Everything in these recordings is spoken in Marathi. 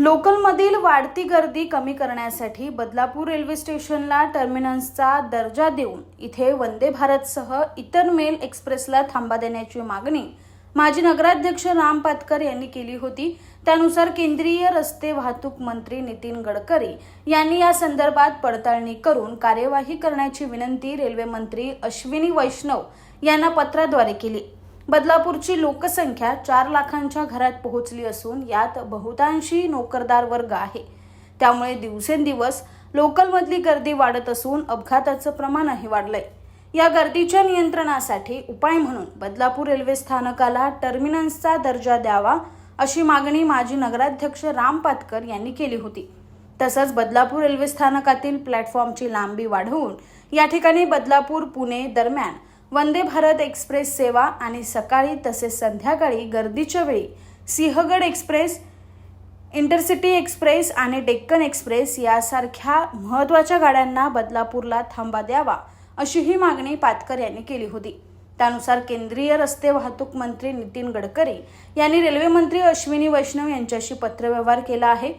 लोकलमधील वाढती गर्दी कमी करण्यासाठी बदलापूर रेल्वे स्टेशनला टर्मिनल्सचा दर्जा देऊन इथे वंदे भारतसह इतर मेल एक्सप्रेसला थांबा देण्याची मागणी माजी नगराध्यक्ष राम पातकर यांनी केली होती. त्यानुसार केंद्रीय रस्ते वाहतूक मंत्री नितीन गडकरी यांनी या संदर्भात पडताळणी करून कार्यवाही करण्याची विनंती रेल्वे मंत्री अश्विनी वैष्णव यांना पत्राद्वारे केली. बदलापूरची लोकसंख्या चार लाखांच्या घरात पोहोचली असून यात बहुतांशी नोकरदार वर्ग आहे. त्यामुळे दिवसेंदिवस लोकलमधली गर्दी वाढत असून अपघाताचं प्रमाणही वाढलंय. या गर्दीच्या नियंत्रणासाठी उपाय म्हणून बदलापूर रेल्वे स्थानकाला टर्मिनसचा दर्जा द्यावा अशी मागणी माजी नगराध्यक्ष राम पातकर यांनी केली होती. तसंच बदलापूर रेल्वे स्थानकातील प्लॅटफॉर्मची लांबी वाढवून या ठिकाणी बदलापूर पुणे दरम्यान वंदे भारत एक्सप्रेस सेवा आणि सकाळी तसेच संध्याकाळी गर्दीच्या वेळी सिंहगड एक्सप्रेस इंटरसिटी एक्सप्रेस आणि डेक्कन एक्सप्रेस यासारख्या महत्त्वाच्या गाड्यांना बदलापूरला थांबा द्यावा अशी ही मागणी पातकर यांनी केली होती. त्यानुसार केंद्रीय रस्ते वाहतूक मंत्री नितीन गडकरी यांनी रेल्वेमंत्री अश्विनी वैष्णव यांच्याशी पत्रव्यवहार केला आहे.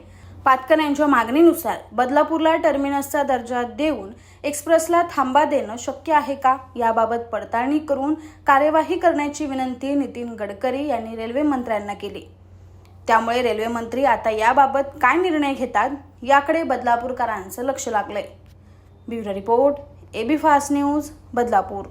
पातकर यांच्या मागणीनुसार बदलापूरला टर्मिनसचा दर्जा देऊन एक्सप्रेसला थांबा देणं शक्य आहे का? याबाबत पडताळणी करून कार्यवाही करण्याची विनंती नितीन गडकरी यांनी रेल्वे मंत्र्यांना केली. त्यामुळे रेल्वे मंत्री आता याबाबत काय निर्णय घेतात याकडे बदलापूरकरांचं लक्ष लागलंय. Bureau report AB fast news Badlapur.